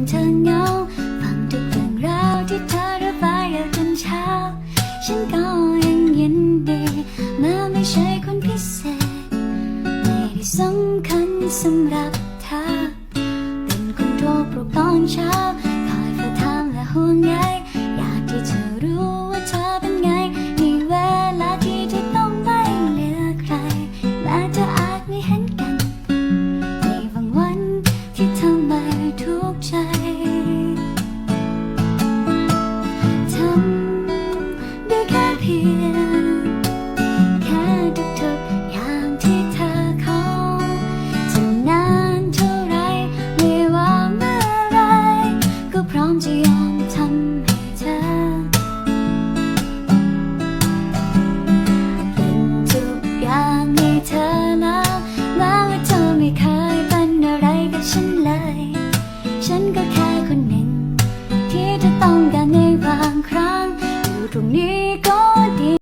อนเธอเหงา ฟังทุกเรื่องราวที่เธอระบายเอาจนเช้า ฉันก็ยังยินดีแม้ไม่ใช่คนพิเศษ ไม่ได้สำคัญสำหรับเธอ เป็นคนโทรปลุกตอนเช้า คอยเฝ้าถามและห่วงใยางให้เธอแล้วแม้ว่าเธอไม่เคยเป็นอะไรกับฉันเลย ฉันก็แค่คนหนึ่ง ที่เธอต้องการในบางครั้งอยู่ตรงนี้